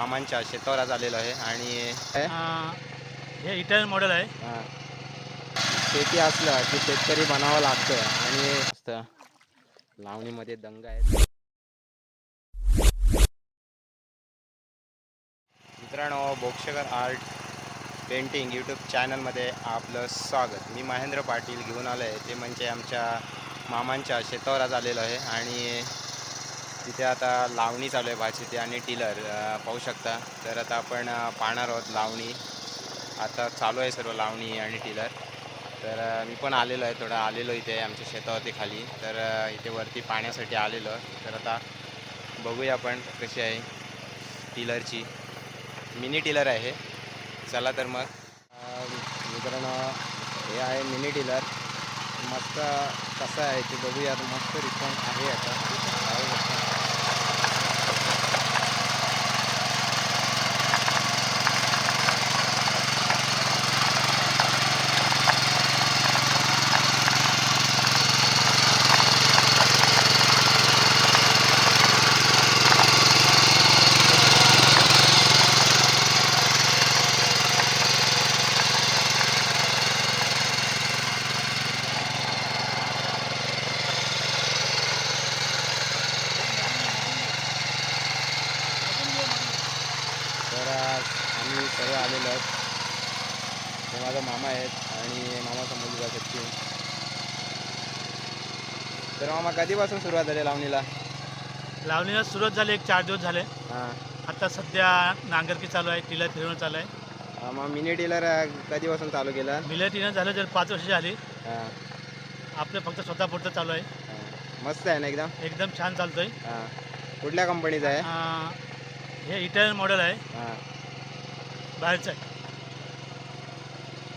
मामांच्या शेतावर आज आलेलो आहे आणि हे इटालियन मॉडेल आहे. हा. शेती असलं की शेतकरी बनावं लागतं आणि लावणीमध्ये दंग आहेत. मित्रांनो बोक्षकर आर्ट पेंटिंग यूट्यूब चॅनलमध्ये आपलं स्वागत. मी महेंद्र पाटील घेऊन आलो आहे ते म्हणजे आमच्या मामांच्या शेतावर आज आलेलो आहे आणि तिथे आता लावणी चालू आहे भाजीची आणि टिलर पाहू शकता. तर आता आपण पाहणार आहोत लावणी. आता चालू आहे सर्व लावणी आणि टिलर तर मी पण आलेलो आहे थोडं आलेलो इथे आमच्या शेतावरती खाली. तर इथे वरती पाण्यासाठी आलेलो. तर आता बघूया आपण कशी आहे टिलरची मिनी टिलर आहे. चला तर मग. अ, मित्रांनो हे आहे मिनी टिलर मस्त कसं आहे ते बघूया. मस्त रिस्पॉन्स आहे आता पाहू शकता. तर आज आम्ही सर्व आलेलो आहोत हे माझा मामा आहेत आणि मामाचा मुलगा सचिन तर मामा कधीपासून सुरुवात झाली लावणीला? लावणीला सुरुवात झाली एक चार दिवस झाले. हां. आता सध्या नांगरकी चालू आहे टिलर फिरवणं चालू आहे. मग मिनी टेलर कधीपासून चालू केलं? मिलर टिलर झालं जर पाच वर्ष झाली. हां. आपलं फक्त स्वतः पुरतं चालू आहे. हां. मस्त आहे ना एकदम? एकदम छान चालतोय. हां. कुठल्या कंपनीचं आहे? अं, हे इटालियन मॉडेल आहे. हां. बाहेरचं आहे.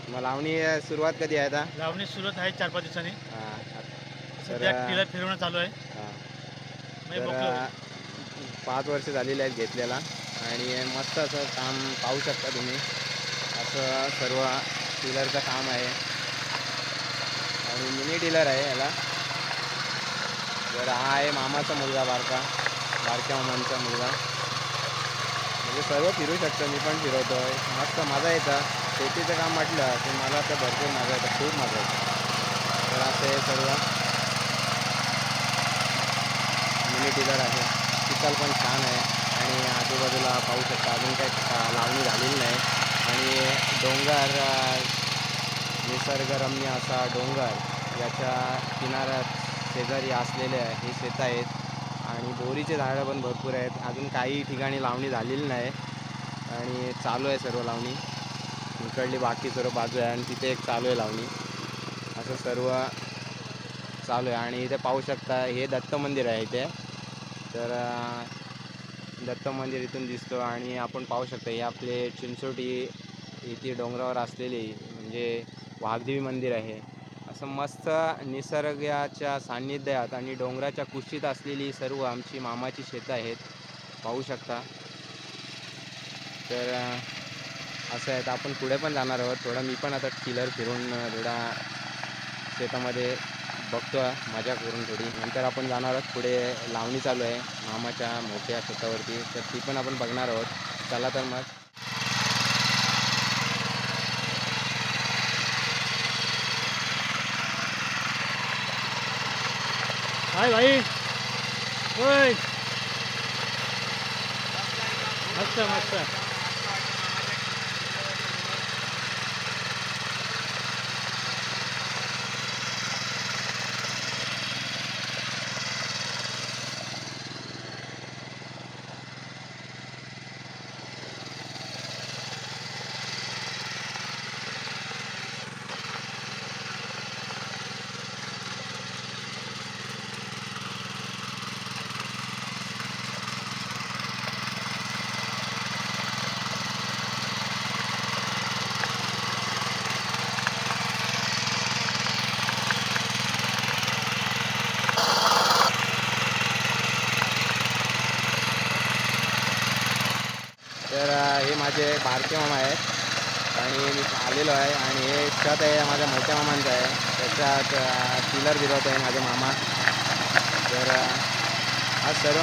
मग लावणी अ, सुरुवात कधी आहे आता? लावणी सुरुवात आहे चार पाच दिवसांनी. हां. टिलर फिरवणं चालू आहे. हां. म्हणजे तर मोकळं अ, पाच वर्ष झालेली आहेत घेतलेला. आणि मस्त असं काम पाहू शकता तुम्ही. असं सर्व टिलरचं काम आहे. आणि मिनी टिलर आहे याला. तर हा आहे मामाचा मुलगा बारका. बारक्या मामांचा मुलगा. म्हणजे सर्व फिरू शकतो. मी पण फिरवतो मस्त मजा येतं. शेतीचं काम म्हटलं की मला तर भरपूर मजा येतं. खूप मजा येतं. तर असं हे सर्व. मिनी आहे पिकल पण छान आहे. आणि आजूबाजूला पाहू शकता अजून काही लावणी झालेली नाही. आणि डोंगर निसर्गरम्य असा डोंगर याच्या किनाऱ्यात शेजारी असलेले हे शेत आहेत. आणि बोरीचे झाडं पण भरपूर आहेत. अजून काही ठिकाणी लावणी झालेली नाही. आणि चालू आहे सर्व लावणी. इकडली बाकी सर्व बाजू आहे आणि तिथे एक चालू आहे लावणी. असं सर्व चालू आहे. आणि इथे पाहू शकता हे दत्त मंदिर आहे इथे. तर दत्त मंदिर इथून दिसतो आणि आपण पाहू शकता हे आपले चिंचोटी इथे डोंगरावर असलेले म्हणजे वाघदेवी मंदिर आहे. असं मस्त निसर्गाच्या सान्निध्यात आणि डोंगराच्या कुशीत असलेली सर्व आमची मामाची शेतं आहेत. पाहू शकता. तर असं आहे तर आपण पुढे पण जाणार आहोत. थोडं मी पण आता किलर फिरून थोडा शेतामध्ये बघतो मजा करून थोडी. नंतर आपण जाणार आहोत पुढे लावणी चालू आहे मामाच्या मोठ्या शेतावरती. तर ती पण आपण बघणार आहोत. चला तर मग. हाय भाई. होय. मस्त मस्त तर अं, हे माझे बारके मामा आहेत. आणि मी आलेलो आहे आणि हे छत आहे माझ्या मोठ्या मामांचं आहे. त्याच्यात पिलर फिरवत आहे माझे मामा. तर आज सर्व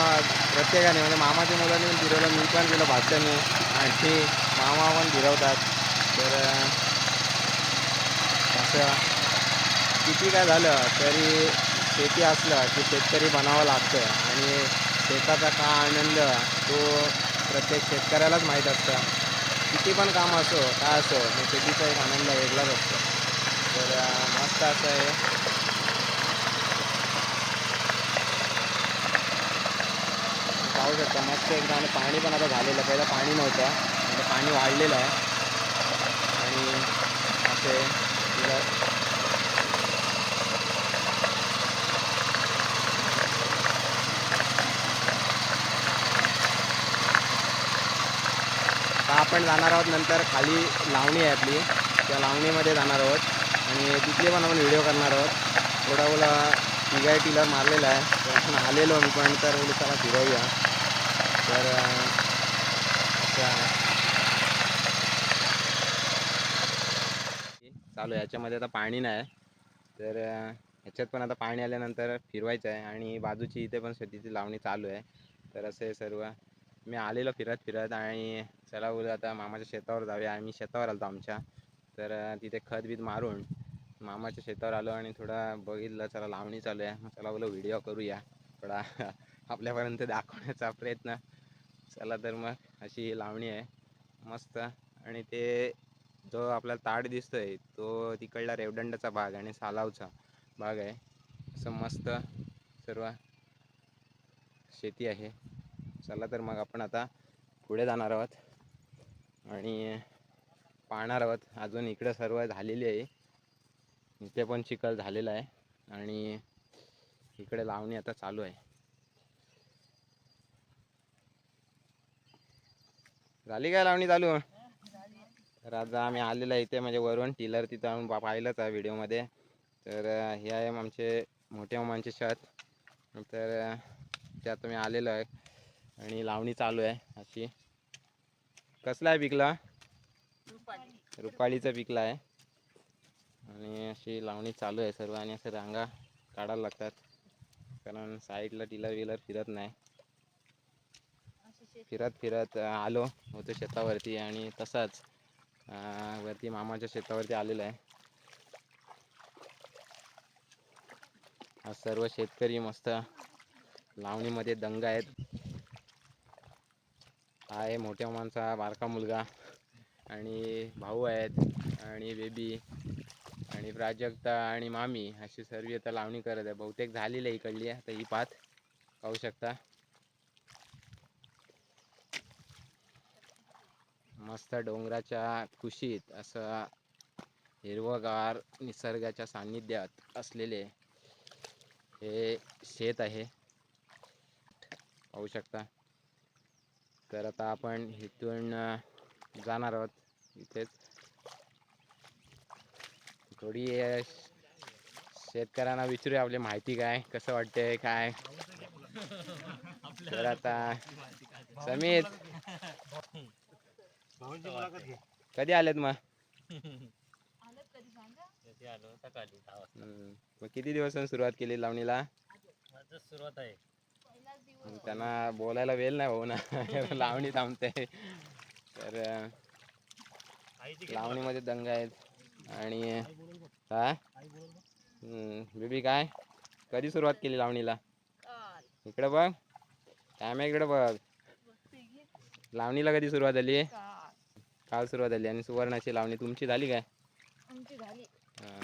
प्रत्येकाने म्हणजे मामाच्या मुलांनी पण फिरवलं मी पण गेलो भाच्याने आणखी मामा पण फिरवतात. तर असं किती काय झालं तरी शेती असलं की शेतकरी बनावं लागतं. आणि शेताचा का आनंद तो प्रत्येक शेतकऱ्यालाच माहीत असतं. किती पण काम असो काय असो मग शेतीचा एक आनंद वेगळाच असतो. तर मस्त असं आहे. पाहू शकता मस्त एकदा आणि पाणी पण आता झालेलं पहिलं पाणी नव्हतं. आता पाणी वाढलेलं आहे. आणि असे आपण जाणार आहोत नंतर खाली लावणी आहे आपली. त्या लावणीमध्ये जाणार आहोत. आणि तिथले पण आपण व्हिडिओ करणार आहोत. थोडा बोला तिघाय टिलर मारलेला आहे. तर आपण आलेलो मी पण तर बोलू चला फिरवूया. तर चालू आहे. याच्यामध्ये आता पाणी नाही. तर ह्याच्यात पण आता पाणी आल्यानंतर फिरवायचं आहे. आणि बाजूची इथे पण शेतीची लावणी चालू आहे. तर असे सर्व मी आलेलो फिरत फिरत आणि चला बोलू आता मामाच्या शेतावर जाऊया. आम्ही शेतावर आलो आमच्या. तर तिथे खत बीत मारून मामाच्या शेतावर आलो आणि थोडा बघितलं चला लावणी चालू आहे. मग चला बोलू व्हिडिओ करूया. थोडा आपल्यापर्यंत दाखवण्याचा प्रयत्न. चला तर मग अशी लावणी आहे. मस्त. आणि ते जो आपला ताड दिसतोय तो तिकडला रेवदंडाचा भाग आणि सालावचा भाग आहे. असं मस्त सर्व शेती आहे. चला तर मग आपण आता पुढे जाणार आहोत. आणि पाहणार आहोत. अजून इकडं सर्व झालेली आहे. इथे पण चिखल झालेला आहे. आणि इकडे लावणी आता चालू आहे. झाली काय लावणी चालू? तर आता आम्ही आलेलो आहे इथे म्हणजे वरून टिलर तिथं आम्ही पा- पाहिलंच आहे व्हिडिओमध्ये. तर हे आहे आमचे मोठे मामांचे छत. तर त्यात मी आलेलो आहे. आणि लावणी चालू आहे अशी. कसला आहे पिकला? रुपाळीचं पिकला आहे. आणि अशी लावणी चालू आहे सर्व आणि असं रांगा काढायला लागतात. कारण साईडला टिलर विलर फिरत नाही. फिरत फिरत आलो होतो शेतावरती आणि तसाच वरती मामाच्या शेतावरती आलेला आहे. आज सर्व शेतकरी मस्त लावणीमध्ये दंग आहेत. हा आहे मोठ्या माणसा बारका मुलगा आणि भाऊ आहेत आणि बेबी आणि प्राजक्ता आणि मामी अशी सर्व आता लावणी करत आहे. बहुतेक झालेली आहे इकडली आता ही पात पाहू शकता. मस्त डोंगराच्या कुशीत असं हिरवगार निसर्गाच्या सान्निध्यात असलेले हे शेत आहे. पाहू शकता. तर आता आपण इथून जाणार आहोत इथेच. थोडी शेतकऱ्यांना विचारूया आपली माहिती काय कसं वाटतंय काय? तर आता समीर. कधी आलेत मग. मग किती दिवसांनी सुरुवात केली लावणीला? सुरुवात आहे. त्यांना बोलायला वेळ नाही भाऊ ना. लावणी थांबते. तर लावणीमध्ये दंग आहेत. आणि काय बेबी काय? कधी सुरुवात केली लावणीला? इकडे बघ. कॅमेरा इकडे बघ. लावणीला कधी सुरुवात झाली? काल सुरुवात झाली. आणि सुवर्णाची लावणी तुमची झाली काय? हा.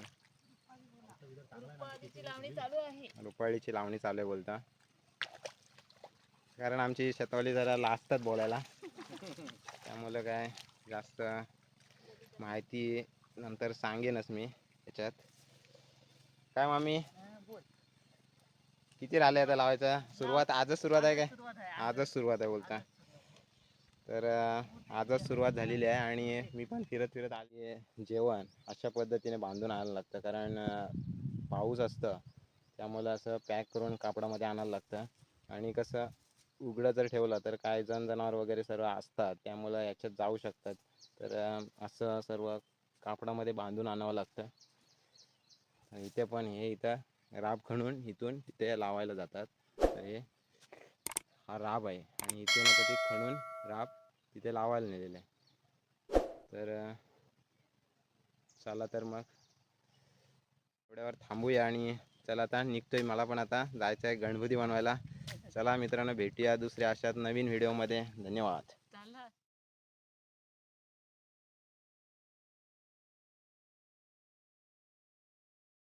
रुपाळीची लावणी चालू आहे बोलता. कारण आमची शतावली जरा लाजतात बोलायला. त्यामुळं काय जास्त माहिती नंतर सांगेनच मी याच्यात. काय मामी? किती राहिले आता लावायचं? सुरुवात आजच सुरुवात आहे काय? आजच सुरुवात आहे बोलता. तर आजच सुरुवात झालेली आहे आणि मी पण फिरत फिरत आली आहे जेवण. अशा पद्धतीने बांधून आणायला लागतं. कारण पाऊस असतं. त्यामुळं असं पॅक करून कापडामध्ये आणायला लागतं. आणि कसं उघडं जर ठेवलं तर काय जण जनावर वगैरे सर्व असतात त्यामुळं याच्यात जाऊ शकतात. तर असं सर्व कापडामध्ये बांधून आणावं लागतं. इथे पण हे इथं राब खणून इथून तिथे लावायला जातात. तर हे हा राब आहे. आणि इथून आता ते खणून राब तिथे लावायला नेलेलं आहे. तर चला तर मग थोड्यावर थांबूया आणि चला आता निघतोय. मला पण आता जायचं आहे गणपती बनवायला. चला मित्रांनो भेटूया दुसऱ्या अशात नवीन व्हिडिओमध्ये धन्यवाद.